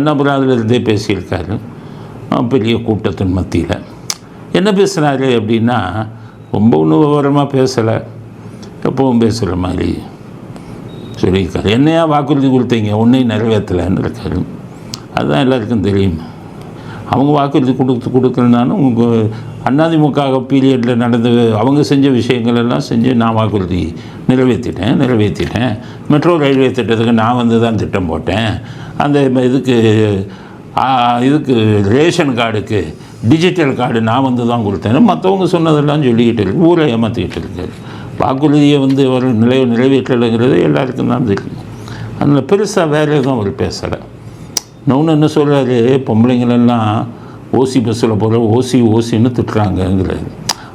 என்ன பேசியிருக்காரு? பெரிய கூட்டத்தின் மத்தியில். என்ன பேசுகிறாரு அப்படின்னா ரொம்ப ஒன்றும் விவரமாக பேசலை. எப்பவும் பேசுகிற மாதிரி சொல்லியிருக்காரு. என்னையா வாக்குறுதி கொடுத்தீங்க? ஒன்றையும் நிறைவேற்றலைன்னு இருக்காரு. அதுதான் எல்லாருக்கும் தெரியும். அவங்க வாக்குறுதி கொடுத்து கொடுக்கலனாலும் உங்கள் அண்ணாதிமுக பீரியடில் நடந்த அவங்க செஞ்ச விஷயங்கள் எல்லாம் செஞ்சு நான் வாக்குறுதி நிறைவேற்றிட்டேன் நிறைவேற்றிட்டேன். மெட்ரோ ரயில்வே திட்டத்துக்கு நான் வந்து தான் திட்டம் போட்டேன். அந்த இதுக்கு இதுக்கு ரேஷன் கார்டுக்கு டிஜிட்டல் கார்டு நான் வந்து தான் கொடுத்தேன். மற்றவங்க சொன்னதெல்லாம் சொல்லிக்கிட்டு இருக்கு. ஊரை ஏமாற்றிக்கிட்டு இருக்காரு வாக்குறுதியை வந்து ஒரு நிலை நிறைவேற்றலைங்கிறது எல்லாருக்கும் தான் தெரியும். அதனால் பெருசாக வேறு எதுவும் அவர் பேசலை. இன்னொன்று என்ன சொல்கிறாரு பொம்பளைங்களெல்லாம் ஓசி பஸ்ஸில் போகிற ஓசி ஓசின்னு திட்டுறாங்கங்கிறாரு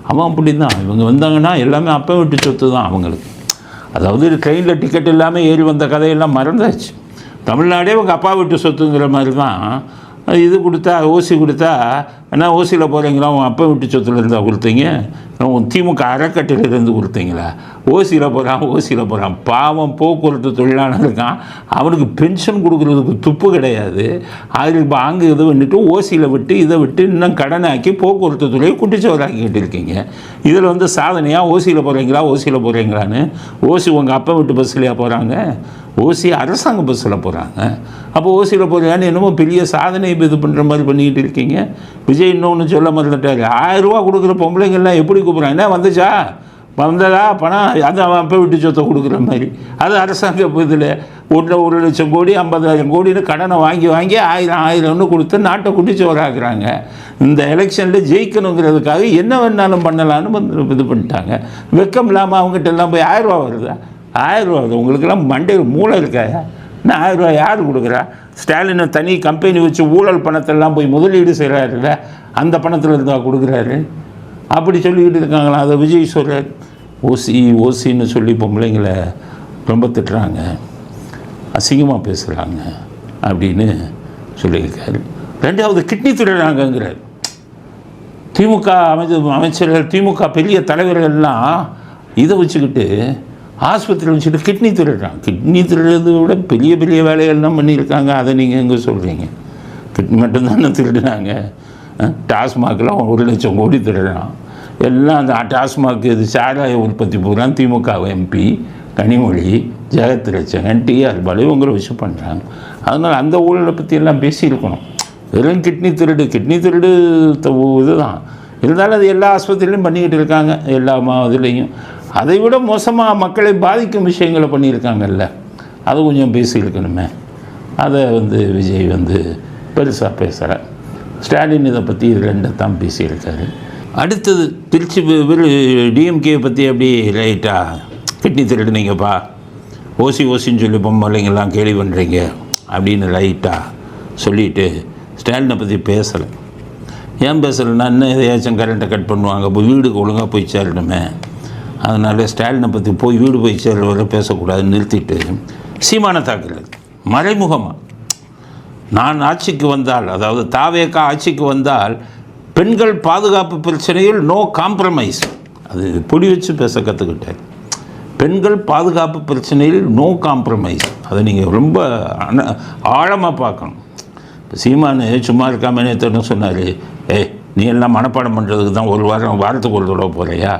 அவன் அப்படி தான் இவங்க வந்தாங்கன்னா எல்லாமே அப்போ விட்டு சொத்து தான் அவங்களுக்கு. அதாவது ட்ரெயினில் டிக்கெட் இல்லாமல் ஏறி வந்த கதையெல்லாம் மறந்தாச்சு. தமிழ்நாடே உங்கள் அப்பா வீட்டு சொத்துங்கிற மாதிரி தான் இது கொடுத்தா ஓசி கொடுத்தா என்ன ஓசியில் போகிறீங்களா உன் அப்பா வீட்டு சொத்துல இருந்தா கொடுத்தீங்க. உன் திமுக அறக்கட்டையிலேருந்து கொடுத்தீங்களா? ஓசியில் போகிறான் ஓசியில் போகிறான் பாவம் போக்குவரத்து தொழிலாளர் இருக்கான். அவனுக்கு பென்ஷன் கொடுக்குறதுக்கு துப்பு கிடையாது. அதில் இப்போ அங்கே இதை வந்துட்டு ஓசியில் விட்டு இதை விட்டு இன்னும் கடனாக்கி போக்குவரத்து துறையை குட்டிச்சவராக்கிட்டு இருக்கீங்க. இதில் வந்து சாதனையாக ஓசியில் போகிறீங்களா ஓசியில் போகிறீங்களான்னு ஓசி உங்கள் அப்பா வீட்டு பஸ்லையா போகிறாங்க ஓசி அரசாங்க பஸ்ஸில் போகிறாங்க அப்போ ஓசியில் போகிறான்னு என்னமோ பெரிய சாதனை இது பண்ணுற மாதிரி பண்ணிக்கிட்டு இருக்கீங்க. விஜய் இன்னொன்று சொல்ல மறந்துட்டார். ஆயிரம் ரூபா கொடுக்குற பொம்பளைங்கள்லாம் எப்படி கூப்பிட்றாங்க? என்ன வந்துச்சா? வந்ததா? பணம்? அது அவன் அப்போ விட்டு சொத்தை கொடுக்குற மாதிரி. அது அரசாங்க இதில் ஒன்றில் ஒரு லட்சம் கோடி ஐம்பதாயிரம் கோடின்னு கடனை வாங்கி வாங்கி ஆயிரம் ஆயிரம்னு கொடுத்து நாட்டை குட்டிச்சோராக்குறாங்க இந்த எலெக்ஷனில் ஜெயிக்கணுங்கிறதுக்காக என்ன வேணாலும் பண்ணலான்னு வந்து இது பண்ணிட்டாங்க. வெக்கம் இல்லாமல் அவங்ககிட்ட எல்லாம் போய் ஆயிரம் ரூபா வருதா? ஆயிரம் உங்களுக்கெல்லாம் மண்டையில் மூளை இருக்காயா நான் ஆயிரம் யார் கொடுக்குறா? ஸ்டாலினை தனி கம்பெனி வச்சு ஊழல் பணத்தெல்லாம் போய் முதலீடு செய்கிறாருல்ல அந்த பணத்தில் இருந்தால் கொடுக்குறாரு. அப்படி சொல்லிக்கிட்டு இருக்காங்களா? அதை விஜய் சொல்கிறார் ஓசி ஓசின்னு சொல்லி பொம்பளைங்களை ரொம்ப திட்டுறாங்க. அசிங்கமாக பேசுகிறாங்க அப்படின்னு சொல்லியிருக்காரு. ரெண்டாவது கிட்னி திருடுறாங்கங்கிறார். திமுக அமைச்சர் அமைச்சர்கள் திமுக பெரிய தலைவர்கள்லாம் இதை வச்சுக்கிட்டு ஆஸ்பத்திரியில் வச்சுட்டு கிட்னி திருடுறான். கிட்னி திருடுறதை விட பெரிய பெரிய வேலைகள்லாம் பண்ணியிருக்காங்க. அதை நீங்கள் எங்கே சொல்கிறீங்க கிட்னி மட்டும்தானே திருடுனாங்க டாஸ்மாக்லாம் ஒரு லட்சம் கோடி திருடுறான். எல்லாம் அந்த டாஸ்மாக் இது சாராய உற்பத்தி பூரா திமுக எம்பி கனிமொழி ஜெகத் டிஆர் பாலு இவங்களை வச்சு பண்ணுறாங்க அதனால் அந்த ஊழலை பற்றி எல்லாம் பேசியிருக்கணும். வெறும் கிட்னி திருடு கிட்னி திருடு இதுதான். இருந்தாலும் அது எல்லா ஆஸ்பத்திரியிலையும் பண்ணிக்கிட்டு இருக்காங்க. எல்லா மா இதுலேயும். அதை விட மோசமாக மக்களை பாதிக்கும் விஷயங்களை பண்ணியிருக்காங்கல்ல. அது கொஞ்சம் பேசியிருக்கணுமே. அதை வந்து விஜய் வந்து பெருசாக பேசுகிறேன் ஸ்டாலின் இதை பற்றி ரெண்டை தான் பேசியிருக்காரு. அடுத்தது திருச்சி டிஎம்கே பற்றி அப்படி லைட்டாக கிட்னி திருடுனீங்கப்பா. ஓசி ஓசின்னு சொல்லி பொம்பளைங்கெல்லாம் கேலி பண்ணுறீங்க அப்படின்னு லைட்டாக சொல்லிட்டு ஸ்டாலினை பற்றி பேசலை. ஏன் பேசலைன்னா இன்னும் எதையாச்சும் கரண்ட்டை கட் பண்ணுவாங்க. இப்போ வீடுக்கு ஒழுங்காக போய் சேரணுமே. அதனால் ஸ்டாலினை பற்றி போய் வீடு போய் சேர்வரை பேசக்கூடாது பேசக்கூடாதுன்னு நிறுத்திட்டு. சீமான தாக்குறது மறைமுகமாக நான் ஆட்சிக்கு வந்தால் அதாவது தாவேக்கா ஆட்சிக்கு வந்தால் பெண்கள் பாதுகாப்பு பிரச்சனையில் நோ காம்ப்ரமைஸ் அது பொடி வச்சு பேச கற்றுக்கிட்டேன் பெண்கள் பாதுகாப்பு பிரச்சனையில் நோ காம்ப்ரமைஸ் அதை நீங்கள் ரொம்ப ஆழமாக பார்க்கணும். இப்போ சீமானு சும்மா இருக்காம நேற்று சொன்னார்? ஏய் நீ எல்லாம் மனப்பாடம் பண்ணுறதுக்கு தான் ஒரு வாரம் வாரத்துக்கு ஒரு தடவை போகிறியா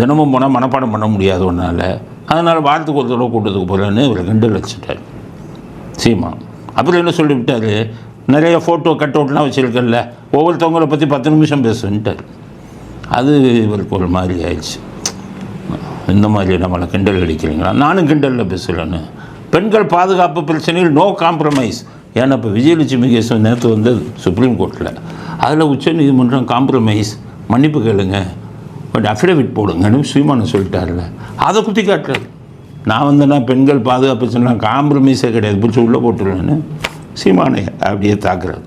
தினமும் போனால் மனப்பாடம் பண்ண முடியாது ஒன்றால் அதனால் வாரத்துக்கு ஒரு தடவை கூட்டத்துக்கு போகிறேன்னு இவர் கிண்டல் வச்சுட்டார். சீமா. அப்புறம் என்ன சொல்லிவிட்டார் நிறைய ஃபோட்டோ கட் அவுட்லாம் வச்சுருக்கல ஒவ்வொருத்தவங்கள பற்றி பத்து நிமிஷம் பேசுன்ட்டார். அது இவருக்கு ஒரு மாதிரி ஆயிடுச்சு. இந்த மாதிரி நம்மளை கிண்டல் அடிக்கிறீங்களா? நானும் கிண்டலில் பேசலன்னு பெண்கள் பாதுகாப்பு பிரச்சனையில் நோ காம்ப்ரமைஸ் ஏன்னா இப்போ விஜயலட்சுமி கேஸ் நேற்று வந்தது சுப்ரீம் கோர்ட்டில் அதில் உச்ச நீதிமன்றம் காம்ப்ரமைஸ் மன்னிப்பு கேளுங்க. பட் அஃபிடவிட் போடுங்கன்னு சீமானு சொல்லிட்டார்ல. அதை குத்தி காட்டுறாரு நான் வந்தேன்னா பெண்கள் பாதுகாப்பு சொன்னால் காம்ப்ரமைஸே கிடையாது. பிடிச்சி உள்ளே போட்டுருவேன்னு சீமானை அப்படியே தாக்குறாரு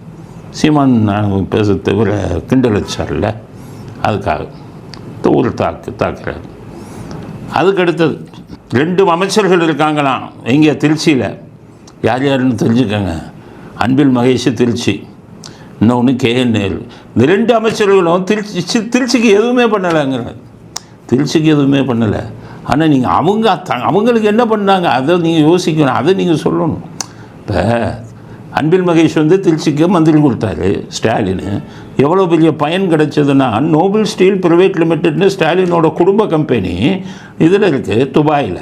சீமான் நான் பேச தவிர கிண்டல் வச்சார்ல அதுக்காக ஒரு தாக்கு தாக்குறாரு. அதுக்கு அடுத்தது ரெண்டு அமைச்சர்கள் இருக்காங்களாம். எங்கே திருச்சியில். யார் யாருன்னு தெரிஞ்சுக்கோங்க. அன்பில் மகேஷ் திருச்சி. இன்னொன்று கேஎன் நேரு இந்த ரெண்டு அமைச்சர்களும் திருச்சி திருச்சிக்கு எதுவுமே பண்ணலைங்கிறாங்க. திருச்சிக்கு எதுவுமே பண்ணலை. ஆனால் நீங்கள் அவங்க த- அவங்களுக்கு என்ன பண்ணாங்க? அதை நீங்கள் யோசிக்கணும். அதை நீங்கள் சொல்லணும். இப்போ அன்பில் மகேஷ் வந்து திருச்சிக்கு மந்திரி கொடுத்தாரு ஸ்டாலின். எவ்வளோ பெரிய பயன் கிடைச்சதுன்னா நோபல் ஸ்டீல் ப்ரைவேட் லிமிடெட்னு ஸ்டாலினோட குடும்ப கம்பெனி இதில் இருக்குது துபாயில்.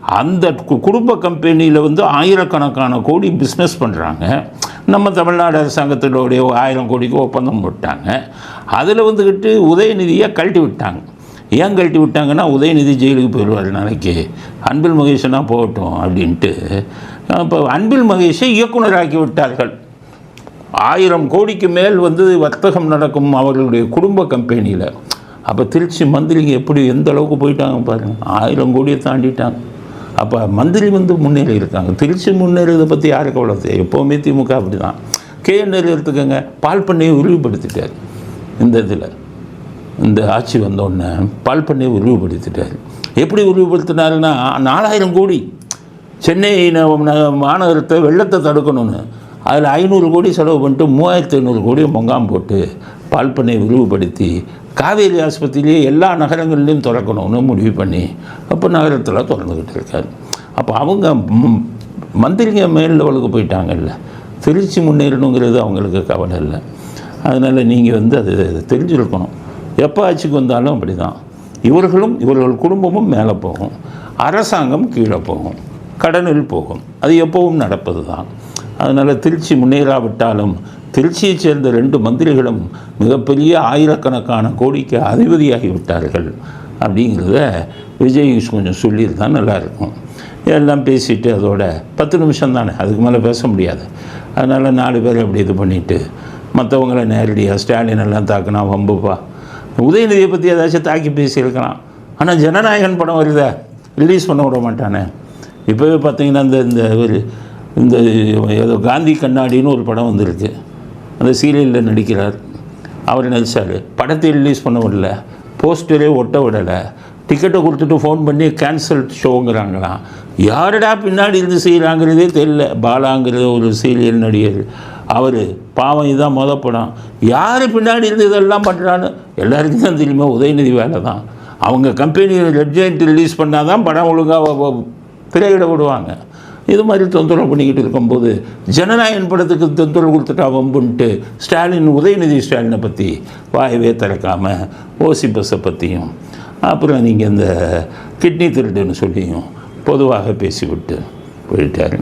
அந்த கு- குடும்ப கம்பெனியில் வந்து ஆயிரக்கணக்கான கோடி பிஸ்னஸ் பண்ணுறாங்க நம்ம தமிழ்நாடு அரசாங்கத்தினுடைய ஆயிரம் கோடிக்கு ஒப்பந்தம் போட்டாங்க. அதில் வந்துக்கிட்டு உதயநிதியை கழட்டி விட்டாங்க. ஏன் கழட்டி விட்டாங்கன்னா உதயநிதி ஜெயிலுக்கு போயிடுவார் நாளைக்கு. அன்பில் மகேஷனா போகட்டும் அப்படின்ட்டு. இப்போ அன்பில் மகேஷை இயக்குனராக்கி விட்டார்கள். ஆயிரம் கோடிக்கு மேல் வந்து வர்த்தகம் நடக்கும் அவர்களுடைய குடும்ப கம்பெனியில். அப்போ திருச்சி மந்திரிங்க எப்படி எந்த அளவுக்கு போயிட்டாங்க பாருங்கள் ஆயிரம் கோடியை தாண்டிட்டாங்க. அப்போ மந்திரி வந்து முன்னேறி இருக்காங்க திருச்சி முன்னேறதை பற்றி யாரு கவலை எப்போவுமே திமுக அப்படி தான் கேஎன்ஆர் எடுத்துக்கோங்க பால் பண்ணையை விரிவுபடுத்திட்டார் இந்த இதில். இந்த ஆட்சி வந்தோடனே பால் பண்ணையை விரிவுபடுத்திட்டார் எப்படி விரிவுபடுத்தினாருன்னா நாலாயிரம் கோடி. சென்னை ந- மாநகரத்தை வெள்ளத்தை தடுக்கணும்னு. அதில் ஐநூறு கோடி செலவு பண்ணிட்டு மூவாயிரத்தி ஐநூறு கோடி முகாம் போட்டு பால் பண்ணையை விரிவுபடுத்தி காவேரி ஆஸ்பத்திரியே எல்லா நகரங்கள்லையும் திறக்கணும்னு முடிவு பண்ணி அப்போ நகரத்தில் திறந்துக்கிட்டு இருக்காரு. அப்போ அவங்க மந்திரிங்க மேல் லெவலுக்கு போயிட்டாங்கல்ல. திருச்சி முன்னேறணுங்கிறது அவங்களுக்கு கவலை இல்லை. அதனால் நீங்கள் வந்து அது தெரிஞ்சிருக்கணும். எப்போ ஆட்சிக்கு வந்தாலும் அப்படி தான் இவர்களும் இவர்கள் குடும்பமும் மேலே போகும். அரசாங்கம் கீழே போகும். கடனில் போகும். அது எப்பவும் நடப்பது தான் அதனால் திருச்சி முன்னேறாவிட்டாலும் திருச்சியைச் சேர்ந்த ரெண்டு மந்திரிகளும் மிகப்பெரிய ஆயிரக்கணக்கான கோடிக்கு அதிபதியாகி விட்டார்கள் அப்படிங்கிறத விஜய் கொஞ்சம் சொல்லியிருந்தா நல்லாயிருக்கும். எல்லாம் பேசிட்டு அதோட பத்து நிமிஷம் தானே அதுக்கு மேலே பேச முடியாது. அதனால் நாலு பேர் அப்படி இது பண்ணிவிட்டு மற்றவங்கள நேரடியாக ஸ்டாலின் எல்லாம் தாக்கினா வம்புப்பா. உதயநிதியை பற்றி ஏதாச்சும் தாக்கி பேசியிருக்கலாம். ஆனால் ஜனநாயகன் படம் வருதா ரிலீஸ் பண்ண விட மாட்டானே. இப்போவே பார்த்தீங்கன்னா இந்த இந்த ஒரு இந்த ஏதோ காந்தி கண்ணாடின்னு ஒரு படம் வந்திருக்கு. அந்த சீரியலில் நடிக்கிறார். அவர் நடிச்சார்? படத்தை ரிலீஸ் பண்ண விடல. போஸ்டரே ஒட்ட விடலை. டிக்கெட்டை கொடுத்துட்டு ஃபோன் பண்ணி கேன்சல் ஷோங்கிறாங்களாம் யாருடா பின்னாடி இருந்து செய்கிறாங்கிறதே தெரியல. பாலாங்கிற ஒரு சீரியல் நடிகர். அவர் பாவம் இதுதான் மொதல் படம். யார் பின்னாடி இருந்து இதெல்லாம் பண்ணுறான்னு எல்லாருக்கும் தான் தெரியுமா? உதயநிதி வேலை தான். அவங்க கம்பெனி ரெட்ஜெண்ட் ரிலீஸ் பண்ணால் தான் படம் ஒழுங்காக திரையிட விடுவாங்க. இது மாதிரி தொந்தரவு பண்ணிக்கிட்டு இருக்கும்போது ஜனநாயகன் படத்துக்கு தொந்தரவு கொடுத்துட்டா வம்புன்ட்டு ஸ்டாலின் உதயநிதி ஸ்டாலினை பற்றி வாயவே திறக்காமல் ஓசி பஸ்ஸை பற்றியும் அப்புறம் நீங்கள் இந்த கிட்னி திருடுன்னு சொல்லியும் பொதுவாக பேசிவிட்டு போயிட்டாரு.